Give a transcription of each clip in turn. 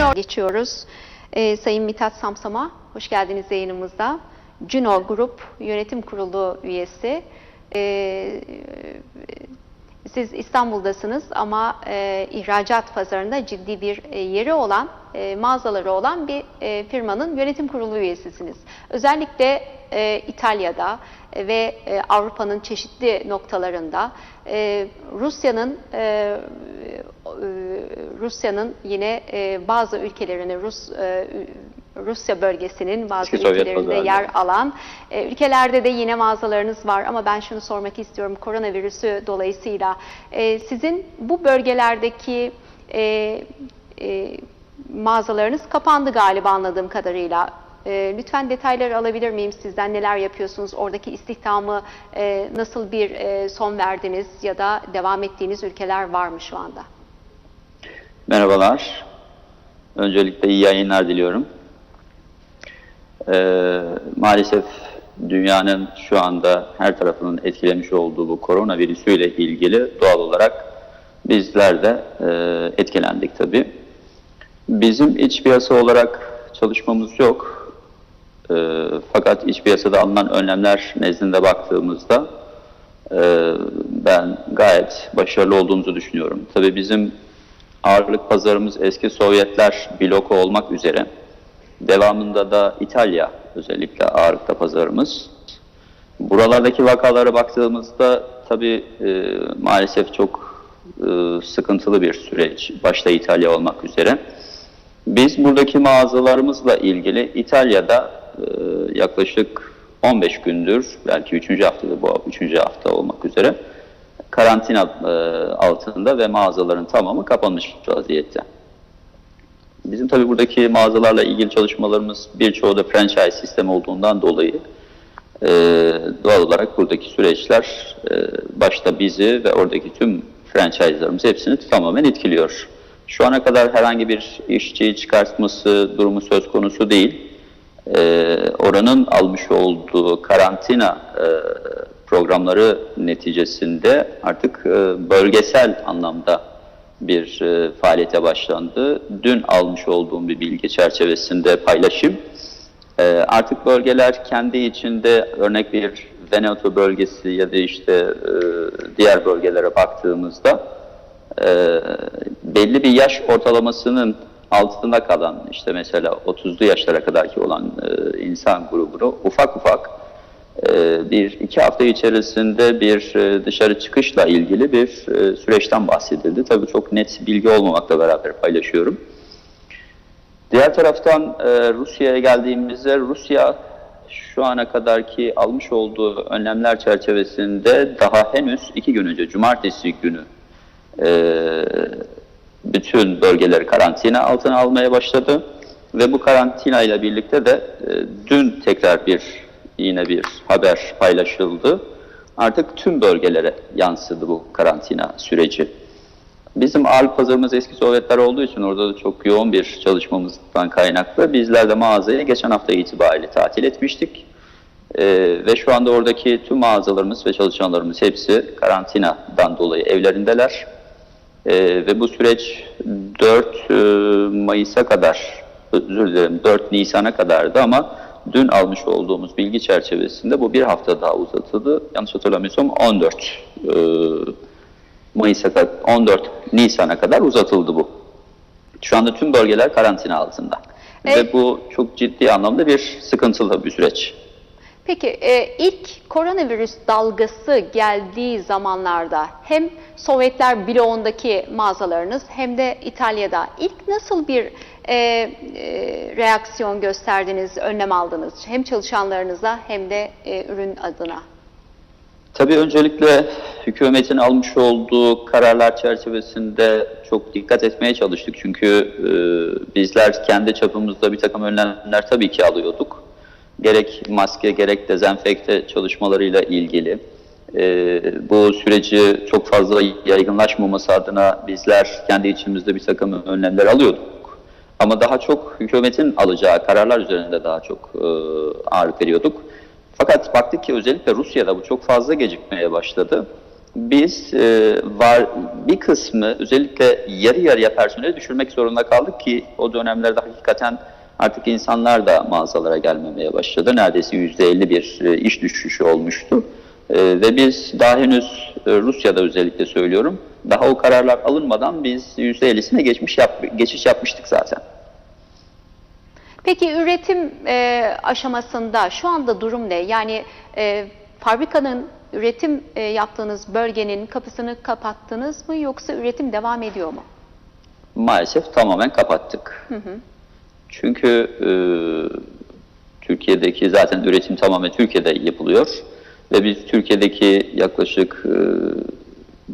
Cüno geçiyoruz. Ee, Sayın Mithat Samsam'a hoş geldiniz yayınımızda. Cüno Grup Yönetim Kurulu üyesi. Ee, siz İstanbul'dasınız ama e, ihracat pazarında ciddi bir e, yeri olan, e, mağazaları olan bir e, firmanın yönetim kurulu üyesisiniz. Özellikle e, İtalya'da e, ve e, Avrupa'nın çeşitli noktalarında e, Rusya'nın e, e, Rusya'nın yine e, bazı ülkelerini Rus e, Rusya bölgesinin bazı Eski ülkelerinde yer alan e, ülkelerde de yine mağazalarınız var ama ben şunu sormak istiyorum koronavirüsü dolayısıyla e, sizin bu bölgelerdeki e, e, mağazalarınız kapandı galiba anladığım kadarıyla. E, lütfen detayları alabilir miyim sizden neler yapıyorsunuz oradaki istihdamı e, nasıl bir e, son verdiniz ya da devam ettiğiniz ülkeler var mı şu anda? Merhabalar. Öncelikle iyi yayınlar diliyorum. Ee, maalesef dünyanın şu anda her tarafının etkilemiş olduğu bu koronavirüsüyle ilgili doğal olarak bizler de e, etkilendik tabii. Bizim iç piyasa olarak çalışmamız yok. E, fakat iç piyasada alınan önlemler nezdinde baktığımızda e, ben gayet başarılı olduğumuzu düşünüyorum. Tabii bizim ağırlık pazarımız eski Sovyetler bloku olmak üzere. Devamında da İtalya özellikle ağırlıkta pazarımız. Buralardaki vakalara baktığımızda tabii e, maalesef çok e, sıkıntılı bir süreç başta İtalya olmak üzere. Biz buradaki mağazalarımızla ilgili İtalya'da e, yaklaşık 15 gündür belki 3. haftada bu 3. hafta olmak üzere karantina e, altında ve mağazaların tamamı kapanmış vaziyette. Bizim tabii buradaki mağazalarla ilgili çalışmalarımız birçoğu da franchise sistemi olduğundan dolayı e, doğal olarak buradaki süreçler e, başta bizi ve oradaki tüm franchise'larımız hepsini tamamen etkiliyor. Şu ana kadar herhangi bir işçi çıkartması durumu söz konusu değil. E, oranın almış olduğu karantina e, programları neticesinde artık e, bölgesel anlamda bir e, faaliyete başlandı. Dün almış olduğum bir bilgi çerçevesinde paylaşayım. E, artık bölgeler kendi içinde örnek bir Veneto bölgesi ya da işte e, diğer bölgelere baktığımızda belli bir yaş ortalamasının altında kalan işte mesela 30'lu yaşlara kadarki olan e, insan grubunu ufak ufak bir iki hafta içerisinde bir e, dışarı çıkışla ilgili bir e, süreçten bahsedildi. Tabii çok net bilgi olmamakla beraber paylaşıyorum. Diğer taraftan e, Rusya'ya geldiğimizde Rusya şu ana kadarki almış olduğu önlemler çerçevesinde daha henüz iki gün önce Cumartesi günü bütün bölgeleri karantina altına almaya başladı ve bu karantina ile birlikte de dün tekrar bir yine bir haber paylaşıldı. Artık tüm bölgelere yansıdı bu karantina süreci. Bizim ağırlık pazarımız eski Sovyetler olduğu için orada da çok yoğun bir çalışmamızdan kaynaklı. Bizler de mağazayı geçen hafta itibariyle tatil etmiştik. Ee, ve şu anda oradaki tüm mağazalarımız ve çalışanlarımız hepsi karantinadan dolayı evlerindeler. Ee, ve bu süreç 4 e, Mayıs'a kadar, özür dilerim 4 Nisan'a kadardı ama dün almış olduğumuz bilgi çerçevesinde bu bir hafta daha uzatıldı. Yanlış hatırlamıyorsam 14 e, Mayıs'a kadar, 14 Nisan'a kadar uzatıldı bu. Şu anda tüm bölgeler karantina altında. Evet. Ve bu çok ciddi anlamda bir sıkıntılı bir süreç. Peki e, ilk koronavirüs dalgası geldiği zamanlarda hem Sovyetler bloğundaki mağazalarınız hem de İtalya'da ilk nasıl bir e, e, reaksiyon gösterdiniz, önlem aldınız hem çalışanlarınıza hem de e, ürün adına? Tabii öncelikle hükümetin almış olduğu kararlar çerçevesinde çok dikkat etmeye çalıştık. Çünkü e, bizler kendi çapımızda bir takım önlemler tabii ki alıyorduk. Gerek maske gerek dezenfekte çalışmalarıyla ilgili. E, bu süreci çok fazla yaygınlaşmaması adına bizler kendi içimizde bir takım önlemler alıyorduk. Ama daha çok hükümetin alacağı kararlar üzerinde daha çok e, ağırlık veriyorduk. Fakat baktık ki özellikle Rusya'da bu çok fazla gecikmeye başladı. Biz e, var bir kısmı özellikle yarı yarıya personeli düşürmek zorunda kaldık ki o dönemlerde hakikaten artık insanlar da mağazalara gelmemeye başladı. Neredeyse %50 bir e, iş düşüşü olmuştu. E, ve biz daha henüz e, Rusya'da özellikle söylüyorum daha o kararlar alınmadan biz %50'sine geçmiş yap, geçiş yapmıştık zaten. Peki üretim e, aşamasında şu anda durum ne? Yani e, fabrikanın üretim e, yaptığınız bölgenin kapısını kapattınız mı yoksa üretim devam ediyor mu? Maalesef tamamen kapattık. Çünkü e, Türkiye'deki zaten üretim tamamen Türkiye'de yapılıyor ve biz Türkiye'deki yaklaşık e,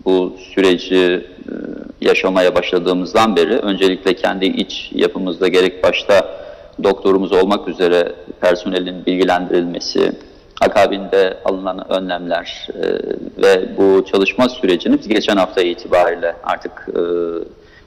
bu süreci e, yaşamaya başladığımızdan beri öncelikle kendi iç yapımızda gerek başta doktorumuz olmak üzere personelin bilgilendirilmesi, akabinde alınan önlemler e, ve bu çalışma sürecini biz geçen hafta itibariyle artık e,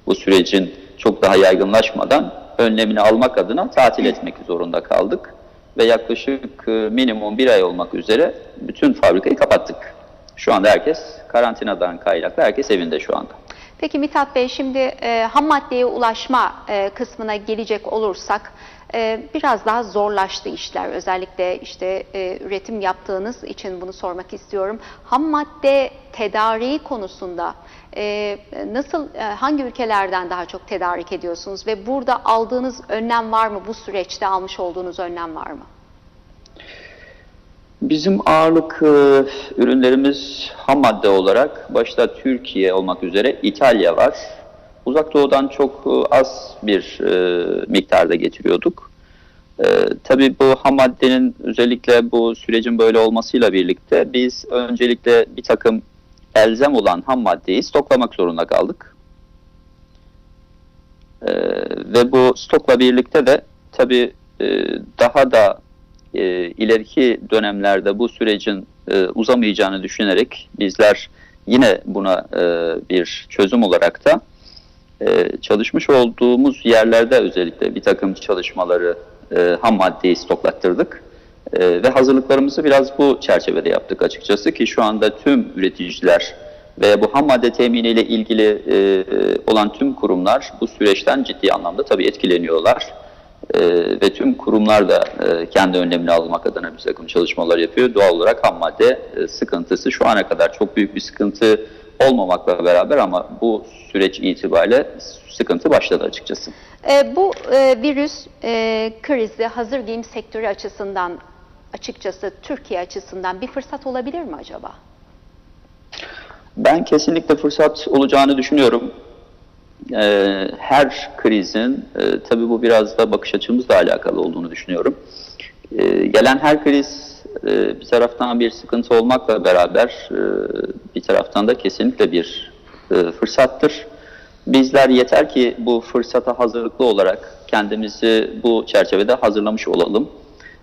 bu sürecin çok daha yaygınlaşmadan önlemini almak adına tatil etmek zorunda kaldık. Ve yaklaşık e, minimum bir ay olmak üzere bütün fabrikayı kapattık. Şu anda herkes karantinadan kaynaklı, herkes evinde şu anda. Peki Mithat Bey şimdi e, ham maddeye ulaşma e, kısmına gelecek olursak e, biraz daha zorlaştı işler. Özellikle işte e, üretim yaptığınız için bunu sormak istiyorum. Ham madde tedariği konusunda e, nasıl e, hangi ülkelerden daha çok tedarik ediyorsunuz ve burada aldığınız önlem var mı? Bu süreçte almış olduğunuz önlem var mı? Bizim ağırlık e, ürünlerimiz ham madde olarak başta Türkiye olmak üzere İtalya var. Uzak Doğu'dan çok e, az bir e, miktarda getiriyorduk. E, tabii bu ham maddenin özellikle bu sürecin böyle olmasıyla birlikte biz öncelikle bir takım elzem olan ham maddeyi stoklamak zorunda kaldık. E, ve bu stokla birlikte de tabii e, daha da e, ileriki dönemlerde bu sürecin e, uzamayacağını düşünerek bizler yine buna e, bir çözüm olarak da e, çalışmış olduğumuz yerlerde özellikle bir takım çalışmaları e, ham maddeyi stoklattırdık. E, ve hazırlıklarımızı biraz bu çerçevede yaptık açıkçası ki şu anda tüm üreticiler ve bu ham madde teminiyle ilgili e, olan tüm kurumlar bu süreçten ciddi anlamda tabii etkileniyorlar. Ee, ve tüm kurumlar da e, kendi önlemini almak adına bir takım çalışmalar yapıyor. Doğal olarak ham madde e, sıkıntısı şu ana kadar çok büyük bir sıkıntı olmamakla beraber ama bu süreç itibariyle sıkıntı başladı açıkçası. E, bu e, virüs e, krizi hazır giyim sektörü açısından açıkçası Türkiye açısından bir fırsat olabilir mi acaba? Ben kesinlikle fırsat olacağını düşünüyorum. Ee, her krizin, e, tabii bu biraz da bakış açımızla alakalı olduğunu düşünüyorum. Ee, gelen her kriz bir taraftan bir sıkıntı olmakla beraber e, bir taraftan da kesinlikle bir e, fırsattır. Bizler yeter ki bu fırsata hazırlıklı olarak kendimizi bu çerçevede hazırlamış olalım.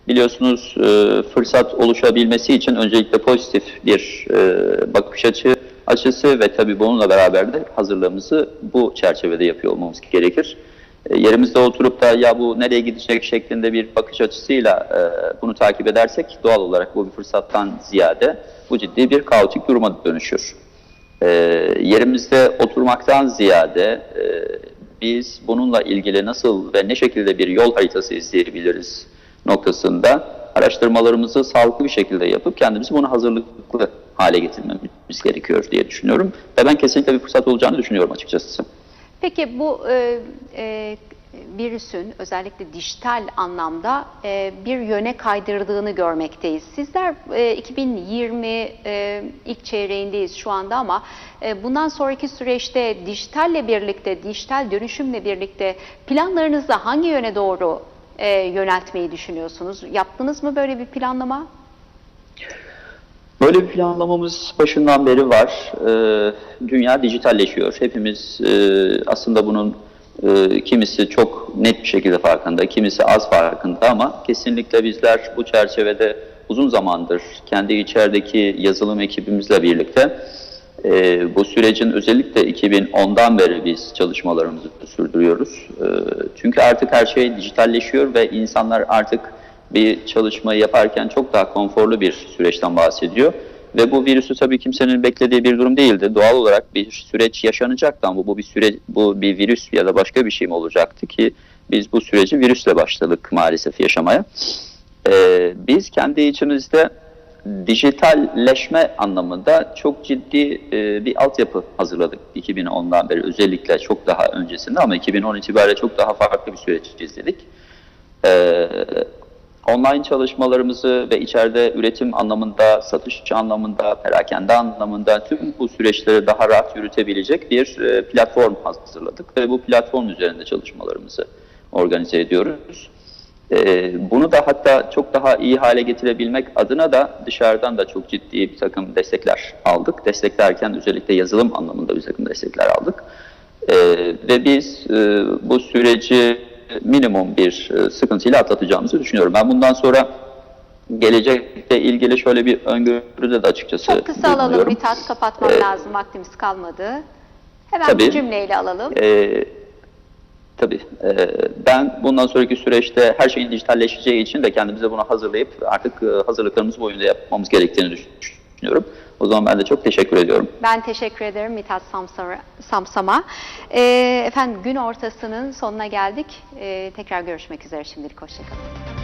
Biliyorsunuz e, fırsat oluşabilmesi için öncelikle pozitif bir bakış açı açısı ve tabii bununla beraber de hazırlığımızı bu çerçevede yapıyor olmamız gerekir. E, yerimizde oturup da ya bu nereye gidecek şeklinde bir bakış açısıyla e, bunu takip edersek doğal olarak bu bir fırsattan ziyade bu ciddi bir kaotik duruma dönüşür. E, yerimizde oturmaktan ziyade e, biz bununla ilgili nasıl ve ne şekilde bir yol haritası izleyebiliriz noktasında araştırmalarımızı sağlıklı bir şekilde yapıp kendimizi buna hazırlıklı hale getirmemiz gerekiyor diye düşünüyorum. Ve ben kesinlikle bir fırsat olacağını düşünüyorum açıkçası. Peki bu e, e, virüsün özellikle dijital anlamda e, bir yöne kaydırdığını görmekteyiz. Sizler e, 2020 e, ilk çeyreğindeyiz şu anda ama e, bundan sonraki süreçte dijitalle birlikte, dijital dönüşümle birlikte planlarınızı hangi yöne doğru e, yöneltmeyi düşünüyorsunuz? Yaptınız mı böyle bir planlama? Böyle bir planlamamız başından beri var. Ee, dünya dijitalleşiyor. Hepimiz e, aslında bunun e, kimisi çok net bir şekilde farkında, kimisi az farkında ama kesinlikle bizler bu çerçevede uzun zamandır kendi içerideki yazılım ekibimizle birlikte e, bu sürecin özellikle 2010'dan beri biz çalışmalarımızı sürdürüyoruz. Çünkü artık her şey dijitalleşiyor ve insanlar artık bir çalışmayı yaparken çok daha konforlu bir süreçten bahsediyor. Ve bu virüsü tabii kimsenin beklediği bir durum değildi. Doğal olarak bir süreç yaşanacaktı ama bu bir süre bu bir virüs ya da başka bir şey mi olacaktı ki biz bu süreci virüsle başladık maalesef yaşamaya. Ee, biz kendi içimizde dijitalleşme anlamında çok ciddi e, bir altyapı hazırladık 2010'dan beri özellikle çok daha öncesinde ama 2010 itibariyle çok daha farklı bir süreç izledik. Ee, online çalışmalarımızı ve içeride üretim anlamında, satış anlamında, perakende anlamında tüm bu süreçleri daha rahat yürütebilecek bir e, platform hazırladık ve bu platform üzerinde çalışmalarımızı organize ediyoruz. Ee, bunu da hatta çok daha iyi hale getirebilmek adına da dışarıdan da çok ciddi bir takım destekler aldık. Destek derken özellikle yazılım anlamında bir takım destekler aldık. Ee, ve biz e, bu süreci minimum bir e, sıkıntıyla atlatacağımızı düşünüyorum. Ben bundan sonra gelecekle ilgili şöyle bir öngörüde de açıkçası Çok kısa alalım. Mithat, kapatmam Ee, lazım, vaktimiz kalmadı. Hemen tabii. bir cümleyle alalım. Ee, tabii. Ee, ben bundan sonraki süreçte her şeyin dijitalleşeceği için de kendimize bunu hazırlayıp artık e, hazırlıklarımızı bu yönde yapmamız gerektiğini düşünüyorum. O zaman ben de çok teşekkür ediyorum. Ben teşekkür ederim Mithat Samsam'a. Ee, efendim gün ortasının sonuna geldik. Ee, tekrar görüşmek üzere şimdilik. Hoşçakalın.